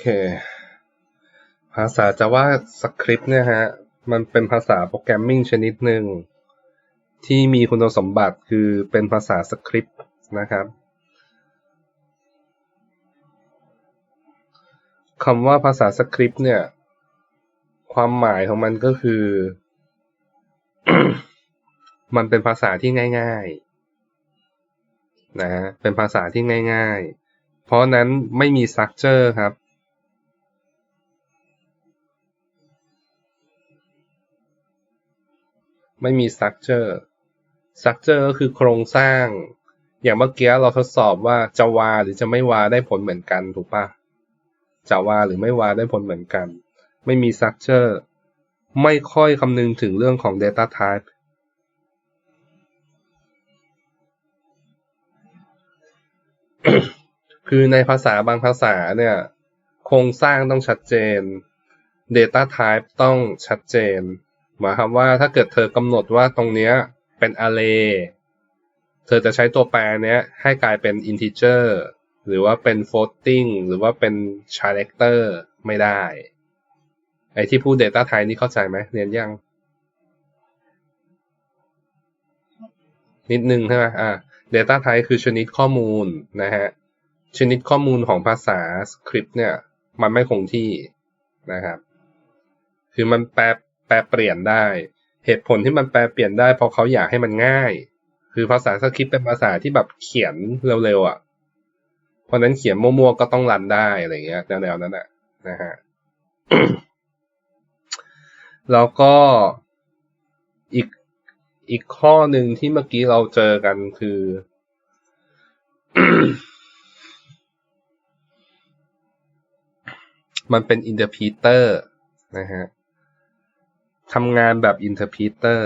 เค ภาษา Java Script เนี่ยฮะ มันเป็นภาษาโปรแกรมมิ่งชนิดหนึ่ง ที่มีคุณสมบัติคือเป็นภาษาสคริปต์นะครับคำว่าภาษาสคริปต์เนี่ย ความหมายของมันก็คือ มันเป็นภาษาที่ง่าย ๆ นะฮะเป็นภาษาที่ง่าย ๆ เพราะนั้นไม่มีสตรัคเจอร์ครับ ไม่มีสตรัคเจอร์สตรัคเจอร์ก็คือโครงสร้าง อย่างเมื่อกี้เราทดสอบว่าจะวาหรือจะไม่วาได้ผลเหมือนกันถูกปะจะวาหรือไม่วาได้ผลเหมือนกัน ไม่มีสตรัคเจอร์ไม่ค่อยคำนึงถึงเรื่องของ Data Type คือในภาษาบางภาษาเนี่ย โครงสร้างต้องชัดเจน Data Type ต้องชัดเจน หมายความว่าถ้าเกิดเธอกำหนดว่าตรงเนี้ยเป็น array เธอจะใช้ตัวแปรเนี้ยให้กลายเป็น integer หรือว่าเป็น floating หรือว่าเป็น character ไม่ได้ ไอที่พูด data type นี่เข้าใจไหมเรียนยัง นิดนึงใช่ไหมอ่า data type คือชนิดข้อมูลนะฮะ ชนิดข้อมูลของภาษาสคริปต์เนี่ย มันไม่คงที่นะครับ คือมันแปล แปลเปลี่ยนได้ เหตุผลที่มันแปลเปลี่ยนได้ เพราะเขาอยากให้มันง่าย คือภาษาสคริปต์เป็นภาษาที่แบบเขียนเร็วๆอะ เพราะนั้นเขียนมั่วๆก็ต้องรันได้อะไรเงี้ยแนวๆนั้นอะนะฮะแล้วก็อีกอีกข้อหนึ่งที่เมื่อกี้เราเจอกันคือ มันเป็น interpreter นะฮะ ทำงานแบบ interpreter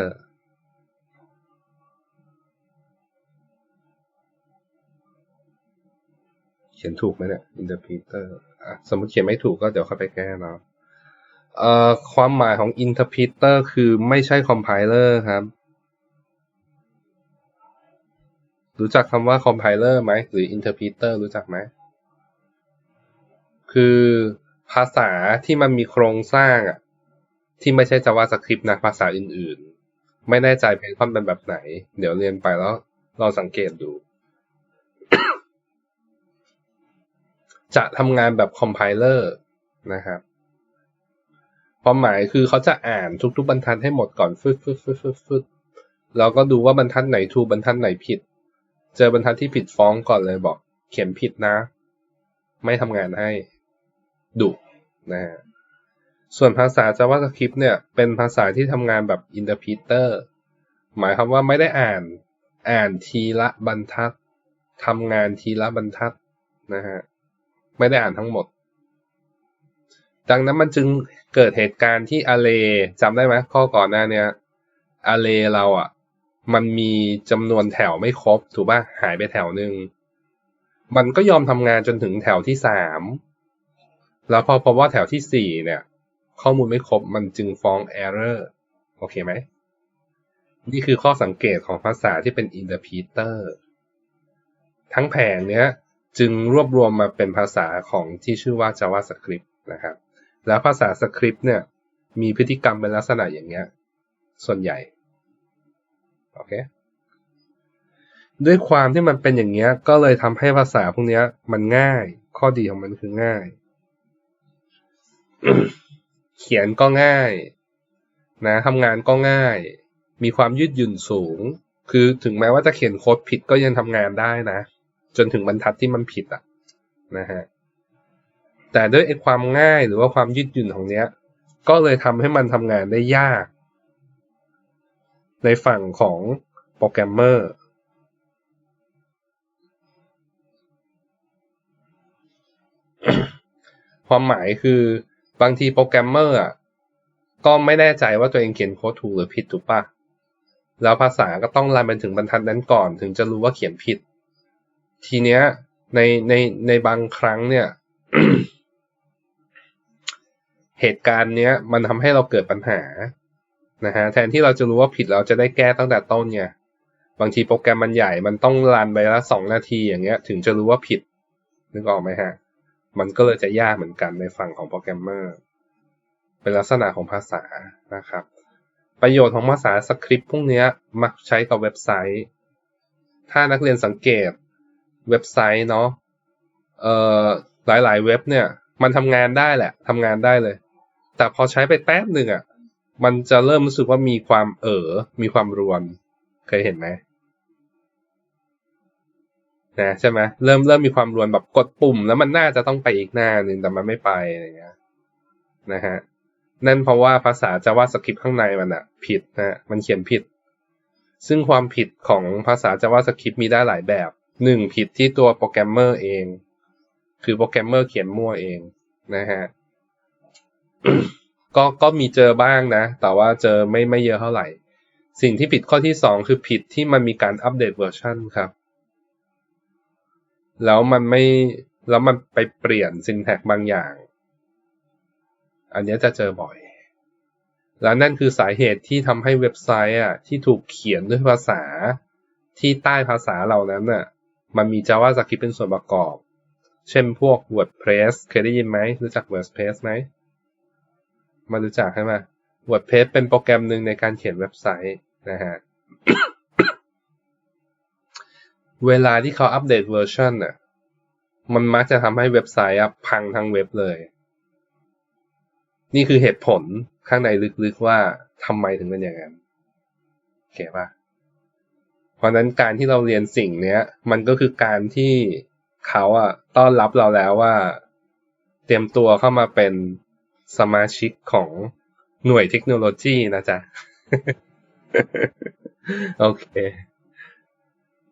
เขียนถูกไหมเนี่ย interpreter อะสมมติเขียนไม่ถูกก็เดี๋ยวเข้าไปแก้เนาะความหมายของ interpreter คือไม่ใช่ compiler ครับ รู้จักคำว่า compiler ไหมหรือ interpreter รู้จักไหม คือภาษาที่มันมีโครงสร้างอะ ที่ไม่ใช่ JavaScript นะภาษาอื่นๆ ไม่แน่ใจเพนเป็นแบบไหน เดี๋ยวเรียนไปแล้วเราสังเกตดู จะทำงานแบบ compiler นะครับความหมายคือเขาจะอ่านทุกๆบรรทัดให้หมดก่อนฟึดฟึดฟึดฟึดฟึดแล้วก็ดูว่าบรรทัดไหนถูกบรรทัดไหนผิด เจอบรรทัดที่ผิดฟ้องก่อนเลยบอก เขียนผิดนะ ไม่ทำงานให้ดุนะฮะ ส่วนภาษา JavaScript เนี่ย เป็นภาษาที่ทำงานแบบ interpreter หมายความว่าไม่ได้อ่าน อ่านทีละบรรทัดทำงานทีละบรรทัดนะฮะ ไม่ได้อ่านทั้งหมด ดังนั้นมันจึงเกิดเหตุการณ์ที่ array จำได้ไหมข้อก่อนหน้าเนี้ย array เราอะ มันมีจำนวนแถวไม่ครบ ถูกป่ะ หายไปแถวหนึ่ง มันก็ยอมทำงานจนถึงแถวที่สาม แล้วพอพบว่าแถวที่สี่เนี่ย ข้อมูลไม่ครบมันจึงฟ้อง error โอเคไหม นี่คือข้อสังเกตของภาษาที่เป็น interpreter ทั้งแผงเนี้ยจึงรวบรวมมาเป็นภาษาของที่ชื่อว่า JavaScript นะครับ แล้วภาษาสคริปต์เนี่ยมีพฤติกรรมเป็นลักษณะอย่างเงี้ย ส่วนใหญ่ โอเค ด้วยความที่มันเป็นอย่างเงี้ย ก็เลยทำให้ภาษาพวกเนี้ยมันง่าย ข้อดีของมันคือง่าย เขียนก็ง่ายนะทำงานก็ง่าย มีความยืดหยุ่นสูง คือถึงแม้ว่าจะเขียนโค้ดผิดก็ยังทำงานได้นะ จนถึงบรรทัดที่มันผิดอะนะฮะแต่ด้วยไอ้ความง่ายหรือว่าความยืดหยุ่นของเนี้ย ก็เลยทำให้มันทำงานได้ยาก ในฝั่งของโปรแกรมเมอร์ความหมายคือ บางทีโปรแกรมเมอร์ก็ไม่แน่ใจว่าตัวเองเขียนโค้ดถูกหรือผิดถูกปะแล้วภาษาก็ต้องรันไปถึงบรรทัดนั้นก่อน ถึงจะรู้ว่าเขียนผิด ทีเนี้ยในในในบางครั้งเนี่ย เหตุการณ์เนี้ย มันทำให้เราเกิดปัญหานะฮะแทนที่เราจะรู้ว่าผิดเราจะได้แก้ตั้งแต่ต้นเนี่ยบางทีโปรแกรมมันใหญ่มันต้องรันไปละสองนาทีอย่างเงี้ย ถึงจะรู้ว่าผิดนึกออกไหมฮะ มันก็เลยจะยากเหมือนกันในฝั่งของโปรแกรมเมอร์เป็นลักษณะของภาษานะครับ ประโยชน์ของภาษาสคริปต์พวกนี้มักใช้กับเว็บไซต์ ถ้านักเรียนสังเกตเว็บไซต์เนาะเอ่อหลายๆ เว็บเนี่ย มันทำงานได้แหละทำงานได้เลย แต่พอใช้ไปแป๊บหนึ่งอะมันจะเริ่มรู้สึกว่ามีความเอ๋อมีความรวน เคยเห็นไหม นะใช่ไหมเริ่มเริ่มมีความรวนแบบกดปุ่ม แล้วมันน่าจะต้องไปอีกหน้าหนึ่งแต่มันไม่ไปอะไรเงี้ยนะฮะนั่นเพราะว่าภาษา JavaScript ข้างในมันอะผิดนะมันเขียนผิด ซึ่งความผิดของภาษา JavaScript มีได้หลายแบบหนึ่งผิดที่ตัวโปรแกรมเมอร์เอง คือโปรแกรมเมอร์เขียนมั่วเองนะฮะก็ก็มีเจอบ้างนะ แต่ว่าเจอไม่ไม่เยอะเท่าไหร่ สิ่งที่ผิดข้อที่สองคือผิดที่มันมีการอัปเดตเวอร์ชันครับ แล้วมันไม่แล้วมันไปเปลี่ยนซินแท็กบางอย่าง อันนี้จะเจอบ่อย แล้วนั่นคือสาเหตุที่ทำให้เว็บไซต์อะที่ถูกเขียนด้วยภาษาที่ใต้ภาษาเหล่านั้นน่ะ มันมี JavaScript เป็นส่วนประกอบ เช่นพวก WordPress เคยได้ยินไหมรู้จัก WordPress ไหมมารู้จักใช่ไหม WordPress เป็นโปรแกรมหนึ่งในการเขียนเว็บไซต์นะฮะ เวลาที่เขาอัปเดตเวอร์ชันน่ะ มันมักจะทำให้เว็บไซต์พังทั้งเว็บเลย นี่คือเหตุผลข้างในลึกๆว่าทำไมถึงเป็นอย่างนั้นโอเคปะเพราะนั้นการที่เราเรียนสิ่งเนี้ย มันก็คือการที่เขาอะต้อนรับเราแล้วว่า เตรียมตัวเข้ามาเป็นสมาชิกของหน่วยเทคโนโลยีนะจ๊ะ โอเค